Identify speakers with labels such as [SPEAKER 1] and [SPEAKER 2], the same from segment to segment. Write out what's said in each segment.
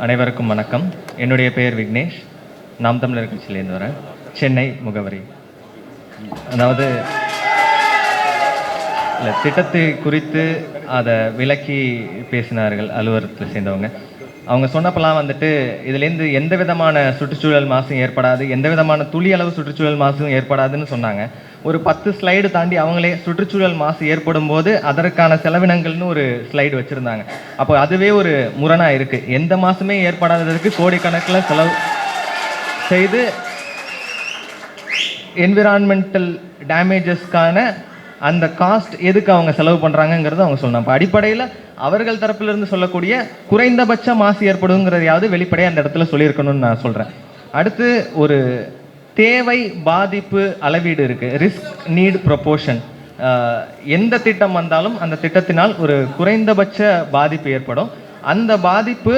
[SPEAKER 1] அனைவருக்கும் வணக்கம். என்னுடைய பெயர் விக்னேஷ். நாம் தமிழர் கட்சியிலேருந்து வரேன். சென்னை முகவரி. அதாவது இல்லை திட்டத்தை குறித்து அதை விளக்கி பேசினார்கள் அலுவலகத்தில் சேர்ந்தவங்க. அவங்க சொன்னப்பெல்லாம் வந்துட்டு இதுலேருந்து எந்த விதமான சுற்றுச்சூழல் மாசும் ஏற்படாது எந்த விதமான துளி அளவு சுற்றுச்சூழல் மாசும் ஏற்படாதுன்னு சொன்னாங்க. ஒரு பத்து ஸ்லைடு தாண்டி அவங்களே சுற்றுச்சூழல் மாசு ஏற்படும் போது அதற்கான செலவினங்கள்னு ஒரு ஸ்லைடு வச்சுருந்தாங்க. அப்போ அதுவே ஒரு முரணாக இருக்குது எந்த மாதமே ஏற்படாததற்கு கோடிக்கணக்கில் செலவு செய்து என்விரான்மெண்டல் டேமேஜஸ்க்கான அந்த காஸ்ட் எதுக்கு அவங்க செலவு பண்ணுறாங்கங்கிறது அவங்க சொல்லணும். அப்போ அடிப்படையில் அவர்கள் தரப்பிலிருந்து சொல்லக்கூடிய குறைந்தபட்ச மாசு ஏற்படுங்கிறதையாவது வெளிப்படையாக அந்த இடத்துல சொல்லியிருக்கணும்னு நான் சொல்கிறேன் அடுத்து ஒரு தேவை பாதிப்பு அளவீடு இருக்குது ரிஸ்க் நீட் ப்ரொபோஷன் எந்த திட்டம் வந்தாலும் அந்த திட்டத்தினால் ஒரு குறைந்தபட்ச பாதிப்பு ஏற்படும். அந்த பாதிப்பு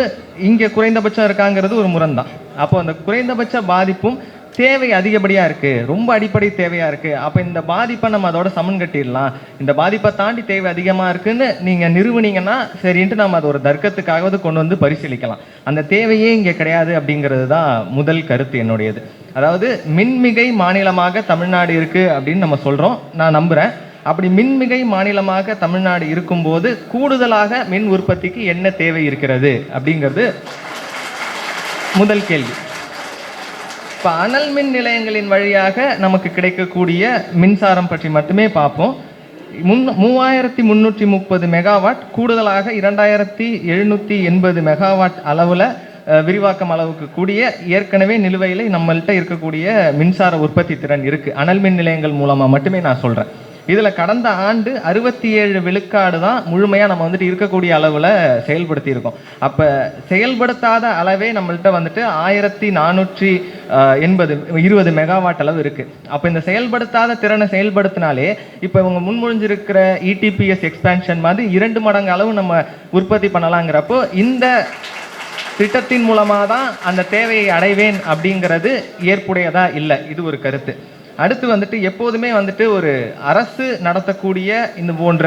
[SPEAKER 1] இங்கே குறைந்தபட்சம் இருக்காங்கிறது ஒரு முரண்தான். அப்போ அந்த குறைந்தபட்ச பாதிப்பும் தேவை அதிகப்படியாக இருக்குது ரொம்ப அடிப்படை தேவையாக இருக்குது அப்போ இந்த பாதிப்பை நம்ம அதோட சமன் கட்டிடலாம். இந்த பாதிப்பை தாண்டி தேவை அதிகமாக இருக்குதுன்னு நீங்கள் நிறுவனீங்கன்னா சரின்ட்டு நம்ம அதை ஒரு தர்க்கத்துக்காகவது கொண்டு வந்து பரிசீலிக்கலாம். அந்த தேவையே இங்கே கிடையாது அப்படிங்கிறது தான் முதல் கருத்து என்னுடையது. அதாவது மின்மிகை மாநிலமாக தமிழ்நாடு இருக்குது அப்படின்னு நம்ம சொல்கிறோம் நான் நம்புகிறேன் அப்படி மின்மிகை மாநிலமாக தமிழ்நாடு இருக்கும்போது கூடுதலாக மின் உற்பத்திக்கு என்ன தேவை இருக்கிறது அப்படிங்கிறது முதல் கேள்வி. இப்போ அனல் மின் நிலையங்களின் வழியாக நமக்கு கிடைக்கக்கூடிய மின்சாரம் பற்றி மட்டுமே பார்ப்போம். முன் மூவாயிரத்தி முந்நூற்றி முப்பது மெகாவாட் கூடுதலாக இரண்டாயிரத்தி எழுநூற்றி எண்பது மெகாவாட் அளவில் விரிவாக்கம் அளவுக்கு கூடிய ஏற்கனவே நிலுவையில் நம்மள்கிட்ட இருக்கக்கூடிய மின்சார உற்பத்தி திறன் இருக்குது அனல் மின் நிலையங்கள் மூலமாக மட்டுமே நான் சொல்கிறேன் இதில் கடந்த ஆண்டு அறுபத்தி ஏழு விழுக்காடு தான் முழுமையாக நம்ம வந்துட்டு இருக்கக்கூடிய அளவில் செயல்படுத்தியிருக்கோம். அப்போ செயல்படுத்தாத அளவே நம்மள்கிட்ட வந்துட்டு ஆயிரத்தி நானூற்றி எண்பது இருபது மெகாவாட் அளவு இருக்குது அப்போ இந்த செயல்படுத்தாத திறனை செயல்படுத்தினாலே இப்போ இவங்க முன்மொழிஞ்சிருக்கிற இடிபிஎஸ் எக்ஸ்பேன்ஷன் மாதிரி இரண்டு மடங்கு அளவு நம்ம உற்பத்தி பண்ணலாங்கிறப்போ இந்த திட்டத்தின் மூலமாக தான் அந்த தேவையை அடைவேன் அப்படிங்கிறது ஏற்புடையதா இல்லை? இது ஒரு கருத்து. அடுத்து வந்துட்டு எப்போதுமே வந்துட்டு ஒரு அரசு நடத்தக்கூடிய இந்த போன்ற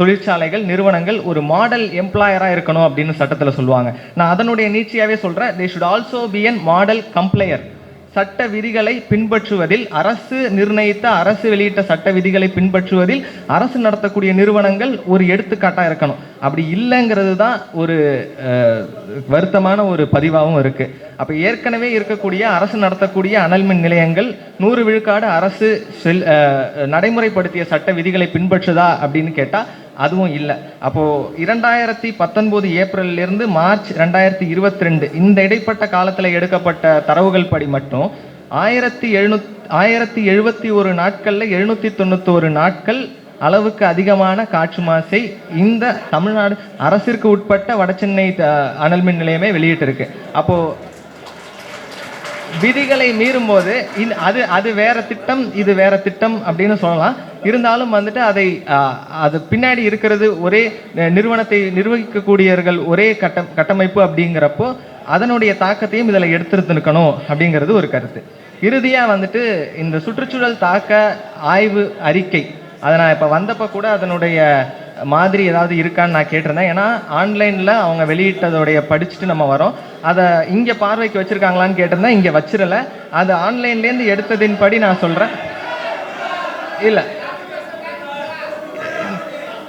[SPEAKER 1] தொழிற்சாலைகள் நிறுவனங்கள் ஒரு மாடல் எம்ப்ளாயராக இருக்கணும் அப்படின்னு சட்டத்தில் சொல்லுவாங்க. நான் அதனுடைய நீட்சியாகவே சொல்கிறேன் they should also be an model complier சட்ட விதிகளை பின்பற்றுவதில் அரசு நிர்ணயித்த அரசு வெளியிட்ட சட்ட விதிகளை பின்பற்றுவதில் அரசு நடத்தக்கூடிய நிறுவனங்கள் ஒரு எடுத்துக்காட்டாக இருக்கணும். அப்படி இல்லைங்கிறது தான் ஒரு வருத்தமான ஒரு பதிவாகவும் இருக்குது அப்போ ஏற்கனவே இருக்கக்கூடிய அரசு நடத்தக்கூடிய அனல் மின் நிலையங்கள் நூறு விழுக்காடு அரசு செல் நடைமுறைப்படுத்திய சட்ட விதிகளை பின்பற்றுதா அப்படின்னு கேட்டால் அதுவும் இல்லை. அப்போது இரண்டாயிரத்தி பத்தொன்பது ஏப்ரல்லேருந்து மார்ச் ரெண்டாயிரத்தி இருபத்தி ரெண்டு இந்த இடைப்பட்ட காலத்தில் எடுக்கப்பட்ட தரவுகள் படி மட்டும் ஆயிரத்தி எழுநூத் ஆயிரத்தி எழுபத்தி ஒரு நாட்களில் எழுநூற்றி தொண்ணூத்தோரு நாட்கள் அளவுக்கு அதிகமான காற்று மாசை இந்த தமிழ்நாடு அரசிற்கு உட்பட்ட வடசென்னை அஹ், அனல் மின் நிலையமே வெளியிட்டிருக்கு. அப்போது விதிகளை மீறும்போது போது அது அது வேற திட்டம் இது வேற திட்டம் அப்படின்னு சொல்லலாம். இருந்தாலும் வந்துட்டு அதை அது பின்னாடி இருக்கிறது ஒரே நிறுவனத்தை நிர்வகிக்கக்கூடியவர்கள் ஒரே கட்ட கட்டமைப்பு அப்படிங்கிறப்போ அதனுடைய தாக்கத்தையும் இதில் எடுத்துருந்துருக்கணும் அப்படிங்கிறது ஒரு கருத்து. இறுதியாக வந்துட்டு இந்த சுற்றுச்சூழல் தாக்க ஆய்வு அறிக்கை அதை நான் இப்போ வந்தப்போ கூட அதனுடைய மாதிரி ஏதாவது இருக்கான்னு நான் கேட்டிருந்தேன். ஏன்னா ஆன்லைனில் அவங்க வெளியிட்டதோடைய படிச்சுட்டு நம்ம வரோம். அதை இங்கே பார்வைக்கு வச்சுருக்காங்களான்னு கேட்டிருந்தேன். இங்கே வச்சிடல அது ஆன்லைன்லேருந்து எடுத்ததின் படி நான் சொல்கிறேன் இல்லை.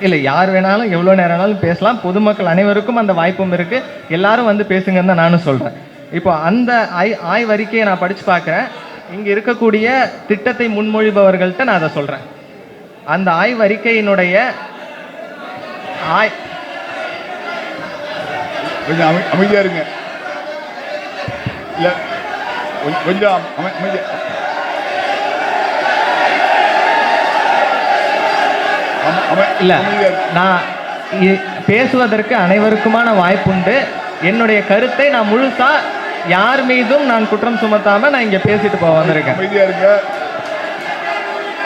[SPEAKER 1] இல்லை யார் வேணாலும் எவ்வளோ நேரம் வேணாலும் பேசலாம். பொதுமக்கள் அனைவருக்கும் அந்த வாய்ப்பும் இருக்குது எல்லாரும் வந்து பேசுங்கன்னு தான் நானும் சொல்கிறேன் இப்போ அந்த ஆய் ஆய்வறிக்கையை நான் படித்து பார்க்குறேன். இங்கே இருக்கக்கூடிய திட்டத்தை முன்மொழிபவர்கள்ட்ட நான் அதை சொல்கிறேன் அந்த ஆய்வறிக்கையினுடைய ஆய்
[SPEAKER 2] கொஞ்சம் அமை அமைதியா இருங்க. இல்ல கொஞ்ச- கொஞ்சம் அமை அமைதியா அம- அம-
[SPEAKER 1] இல்லை. நான் பேசுவதற்கு அனைவருக்குமான வாய்ப்புண்டு. என்னுடைய கருத்தை நான் முழுசா யார் மீதும் நான் குற்றம் சுமத்தாம நான் இங்க பேசிட்டு போக வந்திருக்கேன்.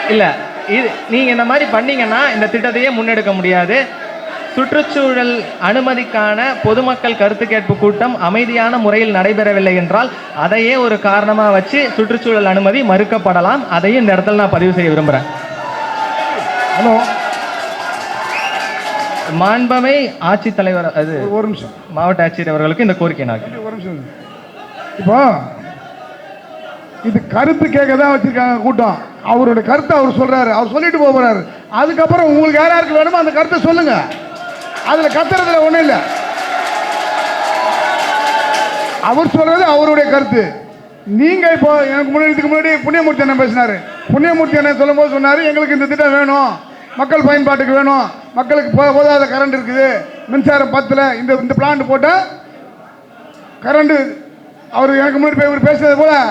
[SPEAKER 1] இல்ல இது நீங்க இந்த மாதிரி பண்ணீங்கன்னா இந்த திட்டத்தையே முன்னெடுக்க முடியாது. சுற்றுச்சூழல் அனுமதிக்கான பொதுமக்கள் கருத்து கேட்பு கூட்டம் அமைதியான முறையில் நடைபெறவில்லை என்றால் அதையே ஒரு காரணமா வச்சு சுற்றுச்சூழல் அனுமதி மறுக்கப்படலாம். அதையும் இந்த இடத்துல நான் பதிவு செய்ய விரும்புறேன்.
[SPEAKER 2] ஹலோ.
[SPEAKER 1] மாண்பமை ஆட்சித்தலைவர் அது
[SPEAKER 2] ஒரு நிமிஷம்.
[SPEAKER 1] மாவட்ட ஆட்சியர் அவர்களுக்கு இந்த கோரிக்கை நான்.
[SPEAKER 2] ஒரு நிமிஷம். இப்போ இது கருத்து கேட்க தான் வச்சிருக்காங்க கூட்டம். அவருடைய கருத்தை அவர் சொல்றாரு. அவர் சொல்லிட்டு போக போறாரு. அதுக்கப்புறம் உங்களுக்கு யார் யாருக்கு வேணுமோ அந்த கருத்தை சொல்லுங்க. அதுல கத்துறதுல ஒண்ணும் இல்லை. அவர் சொல்றது அவருடைய கருத்து. நீங்க இப்போ எனக்கு முன்னாடி இதுக்கு முன்னாடி புண்ணியமூர்த்தி அண்ணன் பேசினாரு. புண்ணியமூர்த்தி அண்ணன் சொல்லும்போது சொன்னாரு எங்களுக்கு இந்த திட்டம் வேணும். மக்கள் பயன்பாட்டுக்கு வேணும். மக்களுக்கு போ- போதாத கரண்ட் இருக்குது. மின்சாரம் பத்தில். இந்த இந்த பிளான்ட் போட்டால் கரண்ட் அவர் எனக்கு முன்னாடி போய் இவர் பேசுனது போல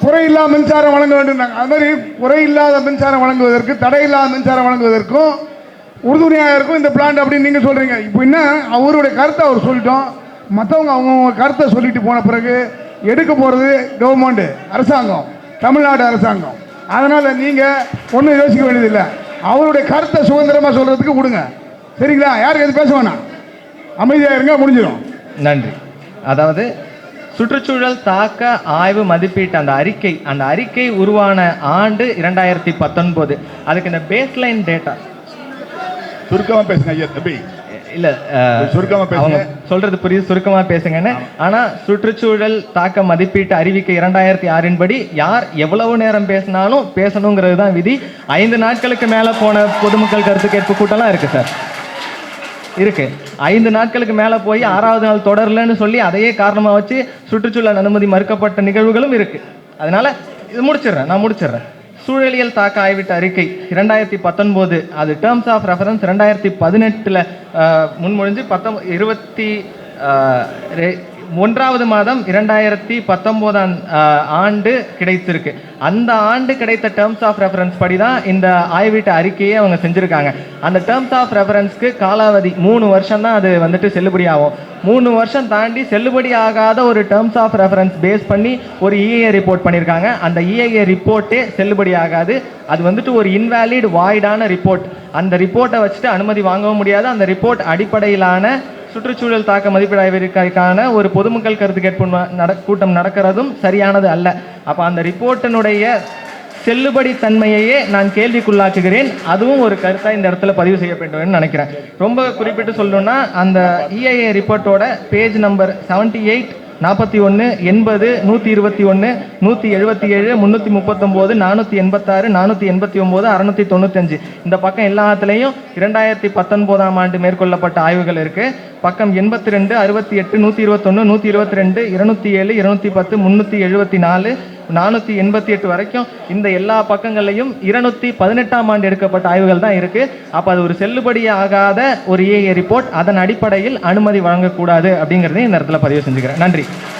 [SPEAKER 2] குறையில்லா மின்சாரம் வழங்க வேண்டும். அது மாதிரி குறையில்லாத மின்சாரம் வழங்குவதற்கு தடையில்லாத மின்சாரம் வழங்குவதற்கும் உறுதுணையாக இருக்கும் இந்த பிளான்ட் அப்படின்னு நீங்கள் சொல்கிறீங்க இப்போ என்ன அவருடைய கருத்தை அவர் சொல்லிட்டோம். மற்றவங்க அவங்கவுங்க கருத்தை சொல்லிட்டு போன பிறகு எடுக்க போகிறது கவர்மெண்ட்டு அரசாங்கம் தமிழ்நாடு அரசாங்கம். அதனால் நீங்கள் ஒன்றும் யோசிக்க வேண்டியதில்லை. அவருடைய கருத்தை சுதந்திரமாக சொல்கிறதுக்கு கொடுங்க சரிங்களா? யாருக்கு எது பேச வேணாம். அமைதியாக இருங்க முடிஞ்சிடும்
[SPEAKER 1] நன்றி. அதாவது சுற்றுச்சூழல் தாக்க ஆய்வு மதிப்பீட்டு அந்த அறிக்கை அந்த அறிக்கை உருவான ஆண்டு இரண்டாயிரத்தி பத்தொன்பது. அதுக்கு இந்த பேஸ்லைன் டேட்டா
[SPEAKER 2] சுருக்கமா பேசுங்க ஐயா தம்பி.
[SPEAKER 1] இல்ல
[SPEAKER 2] சுருக்கமா பேசுங்க.
[SPEAKER 1] சொல்றது புரியுது சுருக்கமா பேசுங்கன்னு. ஆனா சுற்றுச்சூழல் தாக்க மதிப்பீட்டு அறிவிக்கை இரண்டாயிரத்தி ஆறின் படி யார் எவ்வளவு நேரம் பேசினாலும் பேசணுங்கிறது தான் விதி. ஐந்து நாட்களுக்கு மேல போன பொதுமக்கள் கருத்து கேட்பு கூட்டம்லாம் இருக்கு சார். இருக்கு. ஐந்து நாட்களுக்கு மேல போய் ஆறாவது நாள் தொடரலன்னு சொல்லி அதையே காரணமா வச்சு சுற்றுச்சூழல் அனுமதி மறுக்கப்பட்ட நிகழ்வுகளும் இருக்கு. அதனால இது முடிச்சிடுறேன் நான் முடிச்சிடுறேன். சூழலியல் தாக்க ஆய்விட்ட அறிக்கை இரண்டாயிரத்தி பத்தொன்பது. அது டேர்ம்ஸ் ஆஃப் ரெஃபரன்ஸ் ரெண்டாயிரத்தி பதினெட்டில் முன்மொழிஞ்சு பத்தொ இருபத்தி ரெ- ஒன்றாவது மாதம் இரண்டாயிரத்தி பத்தொம்போதாம் ஆண்டு கிடைத்திருக்கு. அந்த ஆண்டு கிடைத்த டேர்ம்ஸ் ஆஃப் ரெஃபரன்ஸ் படி தான் இந்த ஆய்வீட்டு அறிக்கையை அவங்க செஞ்சுருக்காங்க. அந்த டேர்ம்ஸ் ஆஃப் ரெஃபரன்ஸ்க்கு காலாவதி மூணு வருஷம் தான் அது வந்துட்டு செல்லுபடி ஆகும். மூணு வருஷம் தாண்டி செல்லுபடி ஆகாத ஒரு டேர்ம்ஸ் ஆஃப் ரெஃபரன்ஸ் பேஸ் பண்ணி ஒரு இஏஏ ரிப்போர்ட் பண்ணியிருக்காங்க அந்த இஏஏ ரிப்போர்ட்டே செல்லுபடி ஆகாது. அது வந்துட்டு ஒரு இன்வேலிட் வாய்டான ரிப்போர்ட் அந்த ரிப்போர்ட்டை வச்சுட்டு அனுமதி வாங்கவும் முடியாது. அந்த ரிப்போர்ட் அடிப்படையிலான சுற்றுச்சூழல் தாக்க மதிப்பீடு ஆய்விற்கான ஒரு பொதுமக்கள் கருத்து கேட்பு நட கூட்டம் நடக்கிறதும் சரியானது அல்ல. அப்போ அந்த ரிப்போர்ட்டினுடைய செல்லுபடி தன்மையையே நான் கேள்விக்குள்ளாக்குகிறேன். அதுவும் ஒரு கருத்தாக இந்த இடத்துல பதிவு செய்ய வேண்டும் நினைக்கிறேன். ரொம்ப குறிப்பிட்டு சொல்லணும்னா அந்த இஐஏ ரிப்போர்ட்டோட பேஜ் நம்பர் செவன்டி எயிட் நாற்பத்தி ஒன்று எண்பது நூற்றி இருபத்தி ஒன்று நூற்றி எழுபத்தி ஏழு முந்நூற்றி முப்பத்தொம்போது நானூற்றி எண்பத்தாறு நானூற்றி எண்பத்தி ஒம்பது அறநூற்றி தொண்ணூத்தஞ்சு. இந்த பக்கம் எல்லாத்துலேயும் இரண்டாயிரத்தி பத்தொன்பதாம் ஆண்டு மேற்கொள்ளப்பட்ட ஆய்வுகள் இருக்குது பக்கம் எண்பத்தி ரெண்டு அறுபத்தி எட்டு நூற்றி இருபத்தொன்று நூற்றி இருபத்தி ரெண்டு இருநூத்தி ஏழு இருநூத்தி பத்து முந்நூற்றி எழுபத்தி நாலு நானூற்றி எண்பத்தி எட்டு வரைக்கும் இந்த எல்லா பக்கங்கள்லையும் இருநூத்தி பதினெட்டாம் ஆண்டு எடுக்கப்பட்ட ஆய்வுகள் தான் இருக்குது அப்போ அது ஒரு செல்லுபடி ஆகாத ஒரு ஏஏ ரிப்போர்ட் அதன் அடிப்படையில் அனுமதி வழங்கக்கூடாது அப்படிங்கிறதையும் இந்த இடத்துல பதிவு செஞ்சுக்கிறேன். நன்றி.